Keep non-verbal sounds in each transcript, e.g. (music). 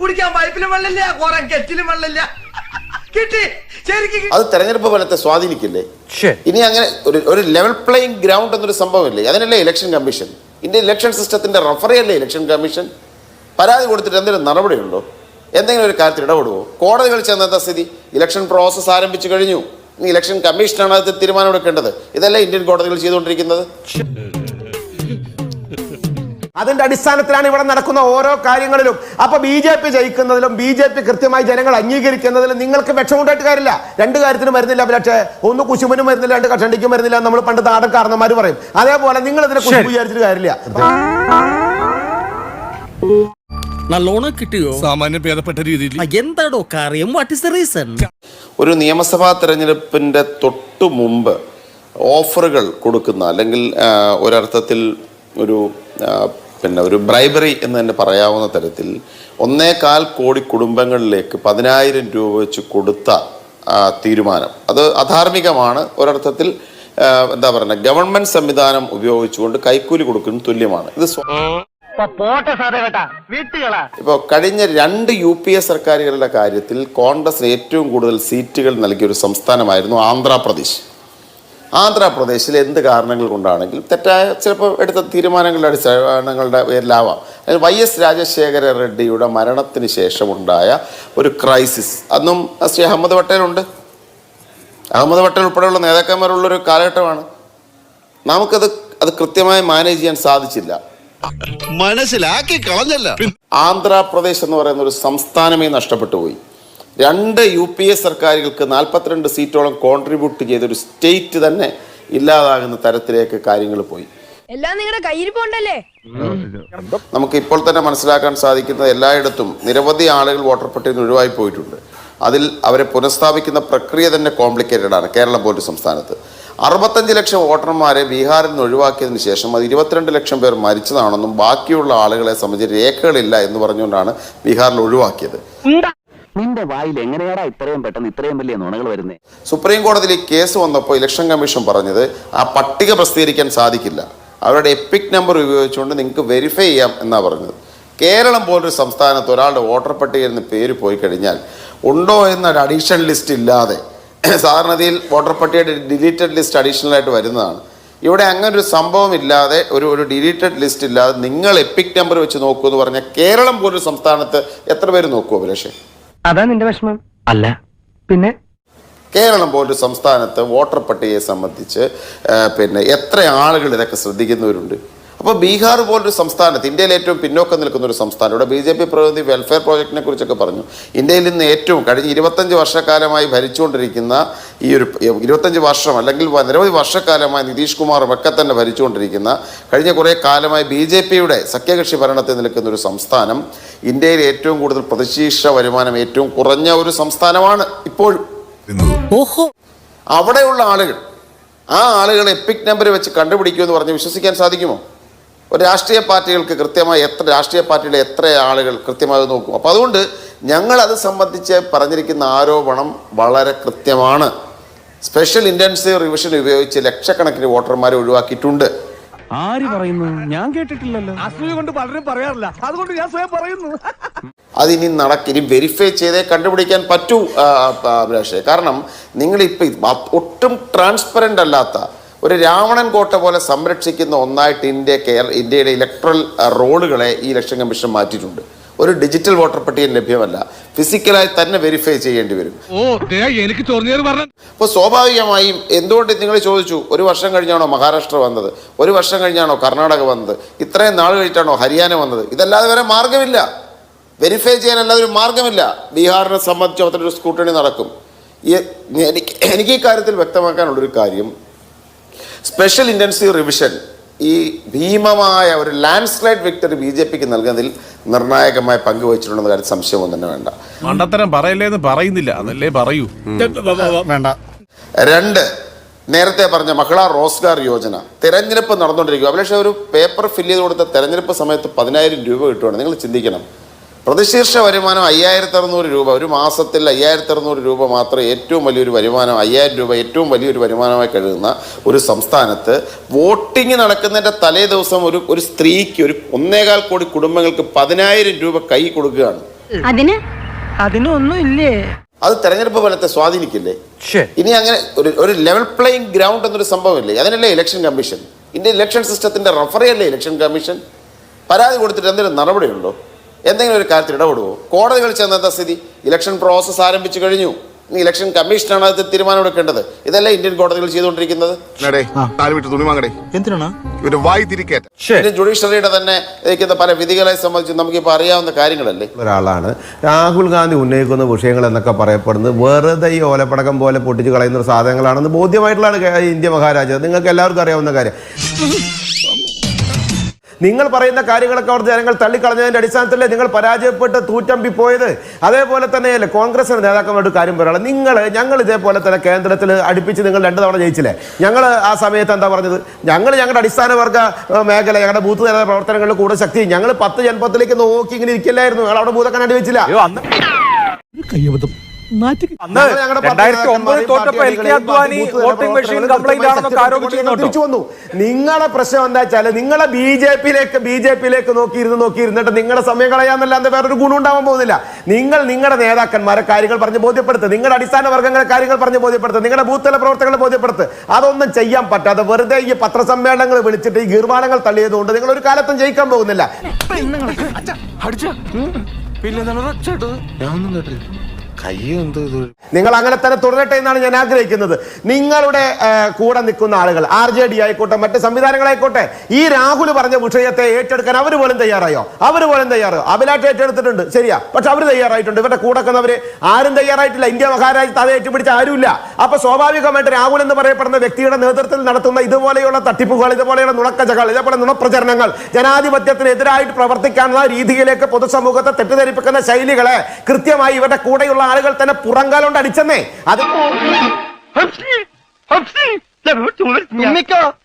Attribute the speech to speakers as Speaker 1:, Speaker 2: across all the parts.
Speaker 1: കുടിക്കാൻ പൈപ്പിലും വെള്ളമില്ല കുറെ കെറ്റിലും വെള്ളമില്ല. കിട്ടി. ശരിക്കും കിട്ടി.
Speaker 2: അത് തെരഞ്ഞെടുപ്പ് ഫലത്തെ സ്വാധീനിക്കില്ലേ? ഇനി അങ്ങനെ ഒരു ഒരു ലെവൽ പ്ലേയിങ് ഗ്രൗണ്ട് എന്നൊരു സംഭവമില്ലേ? അതിനല്ലേ ഇലക്ഷൻ കമ്മീഷൻ ഇന്ത്യൻ ഇലക്ഷൻ സിസ്റ്റത്തിന്റെ റഫറി അല്ലേ ഇലക്ഷൻ കമ്മീഷൻ പരാതി കൊടുത്തിട്ട് എന്തെങ്കിലും നടപടിയുണ്ടോ? എന്തെങ്കിലും ഒരു കാര്യത്തിൽ ഇടപെടുവോ? കോടതികൾ ചെന്നെന്താ സ്ഥിതി? ഇലക്ഷൻ പ്രോസസ്സ് ആരംഭിച്ചു കഴിഞ്ഞു. ഇനി ഇലക്ഷൻ കമ്മീഷനാണ് അത് തീരുമാനമെടുക്കേണ്ടത് ഇതല്ലേ ഇന്ത്യൻ കോടതികൾ ചെയ്തുകൊണ്ടിരിക്കുന്നത്?
Speaker 3: അതിന്റെ അടിസ്ഥാനത്തിലാണ് ഇവിടെ നടക്കുന്ന ഓരോ കാര്യങ്ങളിലും. അപ്പൊ ബി ജെ പി ജയിക്കുന്നതിലും ബി ജെ പി കൃത്യമായി ജനങ്ങൾ അംഗീകരിക്കുന്നതിലും നിങ്ങൾക്ക് വിഷമുണ്ടായിട്ട് കാര്യമില്ല. രണ്ട് കാര്യത്തിനും വരുന്നില്ല പക്ഷേ ഒന്ന് കുശുമനും വരുന്നില്ല രണ്ട് കഷണ്ടിക്കും വരുന്നില്ല നമ്മൾ പണ്ട് നാടൻ കാരണന്മാര് പറയും. അതേപോലെ നിങ്ങൾ ഇതിനെ കുശു വിചാരിച്ചിട്ട് കാര്യമില്ല.
Speaker 4: നല്ലോണം കിട്ടിയോ?
Speaker 5: സാമാന്യം ഭേദപ്പെട്ട രീതിയിൽ.
Speaker 4: എന്താടോ കാര്യം? വാട്ട് ഇസ് ദ റീസൺ
Speaker 2: ഒരു നിയമസഭാ തെരഞ്ഞെടുപ്പിന്റെ തൊട്ടു മുമ്പ് ഓഫറുകൾ കൊടുക്കുന്ന അല്ലെങ്കിൽ ഒരർത്ഥത്തിൽ ഒരു പിന്നെ ഒരു ബ്രൈബറി എന്ന് തന്നെ പറയാവുന്ന തരത്തിൽ ഒന്നേകാൽ കോടി കുടുംബങ്ങളിലേക്ക് പതിനായിരം രൂപ വെച്ച് കൊടുത്ത തീരുമാനം. അത് അധാർമികമാണ്. ഒരർത്ഥത്തിൽ എന്താ പറയുക ഗവൺമെന്റ് സംവിധാനം ഉപയോഗിച്ചുകൊണ്ട് കൈക്കൂലി കൊടുക്കുന്ന തുല്യമാണ്. ഇത് ഇപ്പോൾ കഴിഞ്ഞ രണ്ട് യു പി എ സർക്കാരുകളുടെ കാര്യത്തിൽ കോൺഗ്രസ് ഏറ്റവും കൂടുതൽ സീറ്റുകൾ നൽകിയ ഒരു സംസ്ഥാനമായിരുന്നു ആന്ധ്രാപ്രദേശ്. ആന്ധ്രാപ്രദേശിൽ എന്ത് കാരണങ്ങൾ കൊണ്ടാണെങ്കിലും തെറ്റായ ചിലപ്പോൾ എടുത്ത തീരുമാനങ്ങളുടെ അടിസ്ഥാനങ്ങളുടെ പേരിലാവാം. വൈ എസ് രാജശേഖര റെഡ്ഡിയുടെ മരണത്തിന് ശേഷമുണ്ടായ ഒരു ക്രൈസിസ്. അന്നും ശ്രീ അഹമ്മദ് പട്ടേലുണ്ട് അഹമ്മദ് പട്ടേൽ ഉൾപ്പെടെയുള്ള നേതാക്കന്മാരുള്ളൊരു കാലഘട്ടമാണ്. നമുക്കത് അത് കൃത്യമായി മാനേജ് ചെയ്യാൻ സാധിച്ചില്ല.
Speaker 5: മനസ്സിലാക്കി കളഞ്ഞല്ല.
Speaker 2: ആന്ധ്രാപ്രദേശ് എന്ന് പറയുന്ന ഒരു സംസ്ഥാനമേ നഷ്ടപ്പെട്ടു പോയി. രണ്ട് യു പി എ സർക്കാരുകൾക്ക് നാൽപ്പത്തിരണ്ട് സീറ്റോളം കോൺട്രിബ്യൂട്ട് ചെയ്തൊരു സ്റ്റേറ്റ് തന്നെ ഇല്ലാതാകുന്ന തരത്തിലേക്ക് കാര്യങ്ങൾ പോയി.
Speaker 6: എല്ലാം നിങ്ങളുടെ കയ്യിൽ പോണ്ടല്ലേ
Speaker 2: നമുക്ക് ഇപ്പോൾ തന്നെ മനസ്സിലാക്കാൻ സാധിക്കുന്നത് എല്ലായിടത്തും നിരവധി ആളുകൾ വോട്ടർ പട്ടികയിൽ നിന്ന് ഒഴിവായി പോയിട്ടുണ്ട്. അതിൽ അവരെ പുനഃസ്ഥാപിക്കുന്ന പ്രക്രിയ തന്നെ കോംപ്ലിക്കേറ്റഡ് ആണ് കേരളം പോലൊരു സംസ്ഥാനത്ത്. അറുപത്തഞ്ച് ലക്ഷം വോട്ടർമാരെ ബീഹാറിൽ നിന്ന് ഒഴിവാക്കിയതിന് ശേഷം അത് ഇരുപത്തിരണ്ട് ലക്ഷം പേർ മരിച്ചതാണെന്നും ബാക്കിയുള്ള ആളുകളെ സംബന്ധിച്ച് രേഖകളില്ല എന്ന് പറഞ്ഞുകൊണ്ടാണ് ബീഹാറിൽ ഒഴിവാക്കിയത്.
Speaker 7: നിന്റെ വായിൽ എങ്ങനെയാടാ ഇത്രയും പെട്ടെന്ന് ഇത്രയും വലിയ നുണകൾ വരുന്നേ?
Speaker 2: സുപ്രീം കോടതിയിൽ ഈ കേസ് വന്നപ്പോൾ ഇലക്ഷൻ കമ്മീഷൻ പറഞ്ഞത് ആ പട്ടിക പ്രസിദ്ധീകരിക്കാൻ സാധിക്കില്ല. അവരുടെ എപ്പിക് നമ്പർ ഉപയോഗിച്ചുകൊണ്ട് നിങ്ങൾക്ക് വെരിഫൈ ചെയ്യാം എന്നാണ് പറഞ്ഞത്. കേരളം പോലൊരു സംസ്ഥാനത്ത് ഒരാളുടെ വോട്ടർ പട്ടികയിൽ നിന്ന് പേര് പോയി കഴിഞ്ഞാൽ ഉണ്ടോ എന്നൊരു അഡീഷണൽ ലിസ്റ്റ് ഇല്ലാതെ (clears throat) സാധാരണതയിൽ വോട്ടർ പട്ടികയുടെ ഡിലീറ്റഡ് ലിസ്റ്റ് അഡീഷണൽ ആയിട്ട് വരുന്നതാണ്. ഇവിടെ അങ്ങനെ ഒരു സംഭവം ഇല്ലാതെ ഒരു ഒരു ഡിലീറ്റഡ് ലിസ്റ്റ് ഇല്ലാതെ നിങ്ങൾ എപ്പിക് നമ്പർ വെച്ച് നോക്കൂ എന്ന് പറഞ്ഞാൽ കേരളം പോലൊരു സംസ്ഥാനത്ത് എത്ര പേര് നോക്കുമോ അഭിലാഷേ?
Speaker 7: അതാ നിന്റെ വിഷമം. അല്ല. പിന്നെ?
Speaker 2: കേരളം പോലൊരു സംസ്ഥാനത്ത് വോട്ടർ പട്ടികയെ സംബന്ധിച്ച് പിന്നെ എത്ര ആളുകൾ ഇതൊക്കെ ശ്രദ്ധിക്കുന്നവരുണ്ട്? അപ്പോൾ ബീഹാർ പോലൊരു സംസ്ഥാനത്ത് ഇന്ത്യയിൽ ഏറ്റവും പിന്നോക്കം നിൽക്കുന്ന ഒരു സംസ്ഥാനം. ഇവിടെ ബി ജെ പി പ്രതിനിധി വെൽഫെയർ പ്രോജക്റ്റിനെ കുറിച്ചൊക്കെ പറഞ്ഞു. ഇന്ത്യയിൽ നിന്ന് ഏറ്റവും കഴിഞ്ഞ ഇരുപത്തഞ്ച് വർഷക്കാലമായി ഭരിച്ചുകൊണ്ടിരിക്കുന്ന ഈ ഒരു ഇരുപത്തഞ്ച് വർഷം അല്ലെങ്കിൽ നിരവധി വർഷക്കാലമായി നിതീഷ് കുമാറും ഒക്കെ തന്നെ ഭരിച്ചുകൊണ്ടിരിക്കുന്ന കഴിഞ്ഞ കുറേ കാലമായി ബി ജെ പിയുടെ സഖ്യകക്ഷി ഭരണത്തിൽ നിൽക്കുന്ന ഒരു സംസ്ഥാനം ഇന്ത്യയിൽ ഏറ്റവും കൂടുതൽ പ്രതിശീർഷ വരുമാനം ഏറ്റവും കുറഞ്ഞ ഒരു സംസ്ഥാനമാണ് ഇപ്പോഴും. അവിടെയുള്ള ആളുകൾ ആ ആളുകളെ എപ്പിക് നമ്പർ വെച്ച് കണ്ടുപിടിക്കുമെന്ന് പറഞ്ഞ് വിശ്വസിക്കാൻ സാധിക്കുമോ? ഒരു രാഷ്ട്രീയ പാർട്ടികൾക്ക് കൃത്യമായി എത്ര രാഷ്ട്രീയ പാർട്ടിയുടെ എത്ര ആളുകൾ കൃത്യമായി നോക്കും. അപ്പോൾ അതുകൊണ്ട് ഞങ്ങൾ അത് സംബന്ധിച്ച് പറഞ്ഞിരിക്കുന്ന ആരോപണം വളരെ കൃത്യമാണ്. സ്പെഷ്യൽ ഇന്റൻസീവ് റിവിഷൻ ഉപയോഗിച്ച് ലക്ഷക്കണക്കിന് വോട്ടർമാരെ ഒഴിവാക്കിയിട്ടുണ്ട്.
Speaker 7: ആര് പറയുന്നു? ഞാൻ കേട്ടിട്ടില്ലല്ലോ.
Speaker 5: അസൂയ കൊണ്ട് പലരും പറയാറില്ല. അതുകൊണ്ട് ഞാൻ സ്വയം പറയുന്നു.
Speaker 2: അതിനി നടക്ക ഇനി വെരിഫൈ ചെയ്തേ കണ്ടുപിടിക്കാൻ പറ്റൂ അഭിലാഷേ. കാരണം നിങ്ങളിപ്പോൾ ഒട്ടും ട്രാൻസ്പെറന്റ് അല്ലാത്ത ഒരു രാവണൻ കോട്ട പോലെ സംരക്ഷിക്കുന്ന ഒന്നായിട്ട് ഇന്ത്യ കേരള ഇന്ത്യയുടെ ഇലക്ട്രൽ റോളുകളെ ഈ ഇലക്ഷൻ കമ്മീഷൻ മാറ്റിയിട്ടുണ്ട്. ഒരു ഡിജിറ്റൽ വോട്ടർ പട്ടിക ലഭ്യമല്ല. ഫിസിക്കലായി തന്നെ വെരിഫൈ ചെയ്യേണ്ടി വരും.
Speaker 5: എനിക്ക്
Speaker 2: അപ്പോൾ സ്വാഭാവികമായും എന്തുകൊണ്ട് നിങ്ങൾ ചോദിച്ചു? ഒരു വർഷം കഴിഞ്ഞാണോ മഹാരാഷ്ട്ര വന്നത്? ഒരു വർഷം കഴിഞ്ഞാണോ കർണാടക വന്നത്? ഇത്രയും നാൾ കഴിഞ്ഞിട്ടാണോ ഹരിയാന വന്നത്? ഇതല്ലാതെ വരെ മാർഗമില്ല വെരിഫൈ ചെയ്യാനല്ലാതെ ഒരു മാർഗമില്ല ബീഹാറിനെ സംബന്ധിച്ച് അത്ര ഒരു സ്കൂട്ടണി നടക്കും എനിക്ക് എനിക്ക് ഈ കാര്യത്തിൽ വ്യക്തമാക്കാനുള്ളൊരു കാര്യം സ്പെഷ്യൽ ഇന്റൻസീവ് റിവിഷൻ ഈ ഭീമമായ ഒരു landslide victory B J പിക്ക് നൽകുന്നതിൽ നിർണായകമായ പങ്ക് വഹിച്ചിട്ടുണ്ടെന്ന കാര്യം സംശയമൊന്നും തന്നെ വേണ്ട.
Speaker 5: മണ്ടത്തരം പറയല്ലേ എന്ന് പറയുന്നില്ല. അതല്ലേ പറയൂ.
Speaker 8: വേണ്ട.
Speaker 2: രണ്ട് നേരത്തെ പറഞ്ഞ മഹിളാ റോസ്ഗാർ യോജന. തെരഞ്ഞെടുപ്പ് നടന്നുകൊണ്ടിരിക്കുക അഭിലാഷ ഒരു പേപ്പർ ഫില്ല് ചെയ്ത് കൊടുത്ത തെരഞ്ഞെടുപ്പ് സമയത്ത് പതിനായിരം രൂപ കിട്ടുവാണ്. നിങ്ങൾ ചിന്തിക്കണം. പ്രതിശീർഷ വരുമാനം അയ്യായിരത്തി അറുന്നൂറ് രൂപ. ഒരു മാസത്തിൽ അയ്യായിരത്തി അറുന്നൂറ് രൂപ മാത്രം ഏറ്റവും വലിയൊരു വരുമാനം അയ്യായിരം രൂപ ഏറ്റവും വലിയൊരു വരുമാനമായി കഴുകുന്ന ഒരു സംസ്ഥാനത്ത് വോട്ടിംഗ് നടക്കുന്നതിന്റെ തലേ ദിവസം ഒരു ഒരു സ്ത്രീക്ക് ഒരു ഒന്നേകാൽ കോടി കുടുംബങ്ങൾക്ക് പതിനായിരം രൂപ കൈ കൊടുക്കുകയാണ്.
Speaker 6: അതിന്?
Speaker 1: അതിനൊന്നും ഇല്ലേ?
Speaker 2: അത് തെരഞ്ഞെടുപ്പ് ഫലത്തെ സ്വാധീനിക്കില്ലേ? ഇനി അങ്ങനെ ഒരു ഒരു ലെവൽ പ്ലേയിങ് ഗ്രൗണ്ട് എന്നൊരു സംഭവമില്ലേ? അതിനല്ലേ ഇലക്ഷൻ കമ്മീഷൻ ഇന്ത്യ ഇലക്ഷൻ സിസ്റ്റത്തിന്റെ റഫറി അല്ലേ ഇലക്ഷൻ കമ്മീഷൻ പരാതി കൊടുത്തിട്ട് എന്തെങ്കിലും നടപടിയുണ്ടോ? എന്തെങ്കിലും ഒരു കാര്യത്തിൽ ഇടപെടുമോ കോടതികൾ ചെന്ന എന്താ സ്ഥിതി? ഇലക്ഷൻ പ്രോസസ്സ് ആരംഭിച്ചു കഴിഞ്ഞു. ഇനി ഇലക്ഷൻ കമ്മീഷനാണ് അത് തീരുമാനമെടുക്കേണ്ടത് ഇതല്ലേ ഇന്ത്യൻ കോടതികൾ ചെയ്തുകൊണ്ടിരിക്കുന്നത്? ജുഡീഷ്യറിയുടെ തന്നെ ഇരിക്കുന്ന പല വിധികളെ സംബന്ധിച്ച് നമുക്കിപ്പോൾ അറിയാവുന്ന കാര്യങ്ങളല്ലേ?
Speaker 3: ഒരാളാണ്. രാഹുൽ ഗാന്ധി ഉന്നയിക്കുന്ന വിഷയങ്ങൾ എന്നൊക്കെ പറയപ്പെടുന്നത് വെറുതെ ഈ ഓലപ്പടക്കം പോലെ പൊട്ടിച്ച് കളയുന്ന സാധനങ്ങളാണെന്ന് ബോധ്യമായിട്ടുള്ളതാണ് ഇന്ത്യ മഹാരാജ്യം നിങ്ങൾക്ക് എല്ലാവർക്കും അറിയാവുന്ന കാര്യം. നിങ്ങൾ പറയുന്ന കാര്യങ്ങളൊക്കെ അവർ ജനങ്ങൾ തള്ളിക്കളഞ്ഞതിന്റെ അടിസ്ഥാനത്തിലേ നിങ്ങൾ പരാജയപ്പെട്ട് തൂറ്റമ്പി പോയത്? അതേപോലെ തന്നെയല്ലേ കോൺഗ്രസിന്റെ നേതാക്കന്മാരുടെ കാര്യം പറയാനുള്ളത്. നിങ്ങൾ ഞങ്ങൾ ഇതേപോലെ തന്നെ കേന്ദ്രത്തിൽ അടുപ്പിച്ച് നിങ്ങൾ രണ്ട് തവണ ജയിച്ചില്ലേ? ഞങ്ങൾ ആ സമയത്ത് എന്താ പറഞ്ഞത്? ഞങ്ങൾ ഞങ്ങളുടെ അടിസ്ഥാന വർഗ മേഖല ഞങ്ങളുടെ ബൂത്ത് നേതാ പ്രവർത്തനങ്ങളിൽ കൂടുതൽ ശക്തി. ഞങ്ങൾ പത്ത് ജനപത്തിലേക്ക് നോക്കി ഇങ്ങനെ ഇരിക്കില്ലായിരുന്നു. ഞങ്ങൾ അവിടെ ബൂതൊക്കെ അടിവെച്ചില്ല
Speaker 9: അന്ന് രണ്ടായിരത്തി ഒമ്പതിൽ തോറ്റപ്പോ L K Advani voting machine complaint ആണെന്നൊക്കെ ആരോപിച്ചിരുന്നു
Speaker 3: വന്നു. നിങ്ങളെ പ്രശ്നം എന്താ വെച്ചാൽ നിങ്ങളെ ബി ജെ പിയിലേക്ക് ബി ജെ പിയിലേക്ക് നോക്കി നോക്കിയിരുന്നിട്ട് നോക്കി ഇരുന്നിട്ട് നിങ്ങളുടെ സമയം കളയാന്നല്ലാതെ വേറൊരു ഗുണം ഉണ്ടാവാൻ പോകുന്നില്ല. നിങ്ങൾ നിങ്ങളുടെ നേതാക്കന്മാരെ കാര്യങ്ങൾ പറഞ്ഞ് ബോധ്യപ്പെടുത്തുക നിങ്ങളുടെ അടിസ്ഥാന വർഗങ്ങളെ കാര്യങ്ങൾ പറഞ്ഞ് ബോധ്യപ്പെടുത്തുക നിങ്ങളുടെ ബൂത്തല പ്രവർത്തകളെ ബോധ്യപ്പെടുത്തുക അതൊന്നും ചെയ്യാൻ പറ്റാതെ വെറുതെ ഈ പത്രസമ്മേളനങ്ങൾ വിളിച്ചിട്ട് ഈ ഗീർവാണങ്ങൾ തള്ളിയതുകൊണ്ട് നിങ്ങൾ ഒരു കാലത്തും ജയിക്കാൻ പോകുന്നില്ല. നിങ്ങൾ അങ്ങനെ തന്നെ തുടരട്ടെ എന്നാണ് ഞാൻ ആഗ്രഹിക്കുന്നത്. നിങ്ങളുടെ കൂടെ നിൽക്കുന്ന ആളുകൾ ആർ ജെ ഡി ആയിക്കോട്ടെ മറ്റ് സംവിധാനങ്ങളായിക്കോട്ടെ ഈ രാഹുൽ പറഞ്ഞ വിഷയത്തെ ഏറ്റെടുക്കാൻ അവർ പോലും തയ്യാറായോ? അവർ പോലും തയ്യാറോ അഭിലാഷ് ഏറ്റെടുത്തിട്ടുണ്ട് ശരിയാ. പക്ഷെ അവർ തയ്യാറായിട്ടുണ്ട്. ഇവരുടെ കൂടെ നിൽക്കുന്നവര് ആരും തയ്യാറായിട്ടില്ല. ഇന്ത്യ മഹാരാജ്യത്ത് അത് ഏറ്റുപിടിച്ച ആരുമില്ല. അപ്പൊ സ്വാഭാവികമായിട്ട് രാഹുൽ എന്ന് പറയപ്പെടുന്ന വ്യക്തിയുടെ നേതൃത്വത്തിൽ നടത്തുന്ന ഇതുപോലെയുള്ള തട്ടിപ്പുകൾ ഇതുപോലെയുള്ള നുണക്കച്ചകൾ ഇതേപോലെ നുണപ്രചരണങ്ങൾ ജനാധിപത്യത്തിന് എതിരായിട്ട് പ്രവർത്തിക്കാനുള്ള രീതിയിലേക്ക് പൊതുസമൂഹത്തെ തെറ്റിദ്ധരിപ്പിക്കുന്ന ശൈലികളെ കൃത്യമായി ഇവരുടെ കൂടെയുള്ള ആളുകൾ തന്നെ പുറങ്കാലോണ്ട് അടിച്ചെന്നേ. അത്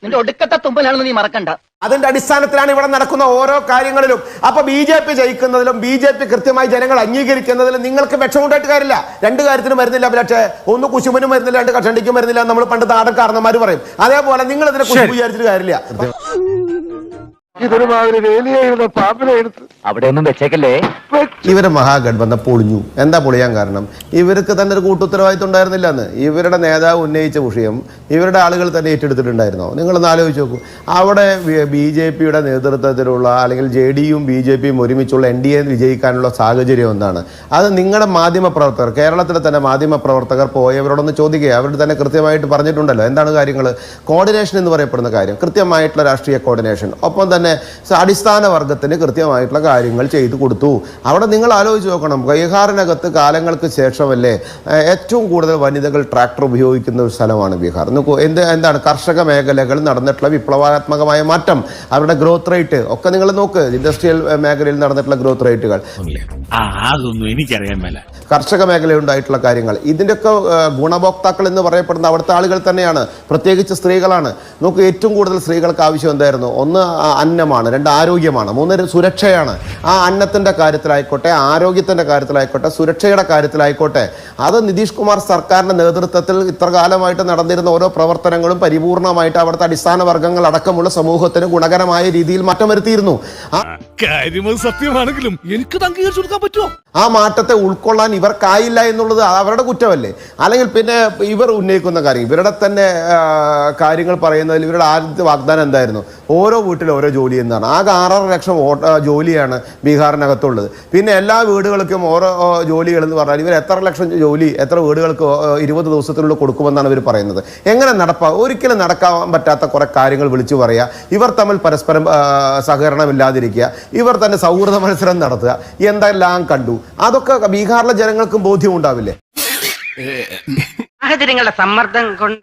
Speaker 1: നിന്റെ ഒടുക്കത്തെ തുമ്പലാണെന്ന് നീ മറക്കണ്ട.
Speaker 3: അതിന്റെ അടിസ്ഥാനത്തിലാണ് ഇവിടെ നടക്കുന്ന ഓരോ കാര്യങ്ങളിലും. അപ്പൊ ബി ജെ പി ജയിക്കുന്നതിലും ബി ജെ പി കൃത്യമായി ജനങ്ങൾ അംഗീകരിക്കുന്നതിലും നിങ്ങൾക്ക് വിഷമുണ്ടായിട്ട് കാര്യമില്ല. രണ്ട് കാര്യത്തിനും വരുന്നില്ല പക്ഷേ ഒന്ന് കുശുമനും വരുന്നില്ല രണ്ട് കഷണ്ടിക്കും വരുന്നില്ല നമ്മൾ പണ്ട് നാടൻ കാരണന്മാർ പറയും. അതേപോലെ നിങ്ങൾ ഇതിനെ കുറിച്ച് വിചാരിച്ചിട്ട് കാര്യമില്ല.
Speaker 7: അവിടെ ഒന്നും വെച്ചേക്കല്ലേ?
Speaker 3: ഇവരെ മഹാഗഡ്ബന്ധം പൊളിഞ്ഞു എന്താ പൊളിയാൻ കാരണം? ഇവർക്ക് തന്നെ ഒരു കൂട്ടുത്തരവാദിത്വം ഉണ്ടായിരുന്നില്ല എന്ന് ഇവരുടെ നേതാവ് ഉന്നയിച്ച വിഷയം ഇവരുടെ ആളുകൾ തന്നെ ഏറ്റെടുത്തിട്ടുണ്ടായിരുന്നോ? നിങ്ങളൊന്ന് ആലോചിച്ച് നോക്കൂ. അവിടെ ബി ജെ പിയുടെ നേതൃത്വത്തിലുള്ള അല്ലെങ്കിൽ ജെ ഡിയും ബി ജെ പിയും ഒരുമിച്ചുള്ള എൻ ഡി എ വിജയിക്കാനുള്ള സാഹചര്യം എന്താണ്? അത് നിങ്ങളുടെ മാധ്യമ പ്രവർത്തകർ കേരളത്തിലെ തന്നെ മാധ്യമ പ്രവർത്തകർ പോയവരോടൊന്ന് ചോദിക്കുക. അവർ തന്നെ കൃത്യമായിട്ട് പറഞ്ഞിട്ടുണ്ടല്ലോ. എന്താണ് കാര്യങ്ങൾ കോർഡിനേഷൻ എന്ന് പറയപ്പെടുന്ന കാര്യം. കൃത്യമായിട്ടുള്ള രാഷ്ട്രീയ കോർഡിനേഷൻ ഒപ്പം തന്നെ സ- അടിസ്ഥാന വർഗത്തിന് കൃത്യമായിട്ടുള്ള കാര്യങ്ങൾ ചെയ്തു കൊടുത്തു. അവിടെ നിങ്ങൾ ആലോചിച്ച് നോക്കണം. ബീഹാറിനകത്ത് കാലങ്ങൾക്ക് ശേഷമല്ലേ ഏറ്റവും കൂടുതൽ വനിതകൾ ട്രാക്ടർ ഉപയോഗിക്കുന്ന ഒരു സ്ഥലമാണ് ബീഹാർ. എന്ത് എന്താണ് കർഷക മേഖലകളിൽ നടന്നിട്ടുള്ള വിപ്ലവാത്മകമായ മാറ്റം? അവരുടെ ഗ്രോത്ത് റേറ്റ് ഒക്കെ നിങ്ങൾ നോക്ക്. ഇൻഡസ്ട്രിയൽ മേഖലയിൽ നടന്നിട്ടുള്ള ഗ്രോത്ത് റേറ്റുകൾ
Speaker 4: അതൊന്നും എനിക്കറിയാൻ മേല.
Speaker 3: കർഷക മേഖലയിൽ ഉണ്ടായിട്ടുള്ള കാര്യങ്ങൾ. ഇതിന്റെയൊക്കെ ഗുണഭോക്താക്കൾ എന്ന് പറയപ്പെടുന്ന അവിടുത്തെ ആളുകൾ തന്നെയാണ്. പ്രത്യേകിച്ച് സ്ത്രീകളാണ്. നമുക്ക് ഏറ്റവും കൂടുതൽ സ്ത്രീകൾക്ക് ആവശ്യം എന്തായിരുന്നു? ഒന്ന് അന്നമാണ് രണ്ട് ആരോഗ്യമാണ് മൂന്ന് സുരക്ഷയാണ്. ആ അന്നത്തിന്റെ കാര്യത്തിലായിക്കോട്ടെ ആരോഗ്യത്തിന്റെ കാര്യത്തിലായിക്കോട്ടെ സുരക്ഷയുടെ കാര്യത്തിലായിക്കോട്ടെ അത് നിതീഷ് കുമാർ സർക്കാരിന്റെ നേതൃത്വത്തിൽ ഇത്ര കാലമായിട്ട് നടന്നിരുന്ന ഓരോ പ്രവർത്തനങ്ങളും പരിപൂർണമായിട്ട് അവിടുത്തെ അടിസ്ഥാന വർഗങ്ങൾ അടക്കമുള്ള സമൂഹത്തിന് ഗുണകരമായ രീതിയിൽ മാറ്റം വരുത്തിയിരുന്നു.
Speaker 5: സത്യമാണെങ്കിലും എനിക്ക് അംഗീകരിച്ചു കൊടുക്കാൻ പറ്റുമോ?
Speaker 3: ആ മാറ്റത്തെ ഉൾക്കൊള്ളാൻ ഇവർക്കായില്ല എന്നുള്ളത് അവരുടെ കുറ്റമല്ലേ? അല്ലെങ്കിൽ പിന്നെ ഇവർ ഉന്നയിക്കുന്ന കാര്യം ഇവരുടെ തന്നെ കാര്യങ്ങൾ പറയുന്നതിൽ ഇവരുടെ ആദ്യത്തെ വാഗ്ദാനം എന്തായിരുന്നു? ഓരോ വീട്ടിലും ഓരോ ജോലി എന്നാണ്. ആകെ ആറര ലക്ഷം ജോലിയാണ് ബീഹാറിനകത്തുള്ളത്. പിന്നെ എല്ലാ വീടുകൾക്കും ഓരോ ജോലികൾ എന്ന് പറഞ്ഞാൽ ഇവർ എത്ര ലക്ഷം ജോലി എത്ര വീടുകൾക്ക് ഇരുപത് ദിവസത്തിനുള്ളിൽ കൊടുക്കുമെന്നാണ് ഇവർ പറയുന്നത്. എങ്ങനെ നടപ്പാ ഒരിക്കലും നടക്കാൻ പറ്റാത്ത കുറേ കാര്യങ്ങൾ വിളിച്ചു പറയുക ഇവർ തമ്മിൽ പരസ്പരം സഹകരണമില്ലാതിരിക്കുക. ഇവർ തന്നെ സൗഹൃദ മത്സരം നടത്തുക. എന്തെല്ലാം കണ്ടു. അതൊക്കെ ബീഹാറിലെ ജനങ്ങൾക്കും ബോധ്യം ഉണ്ടാവില്ലേ
Speaker 1: സാഹചര്യങ്ങളുടെ സമ്മർദ്ദം കൊണ്ട്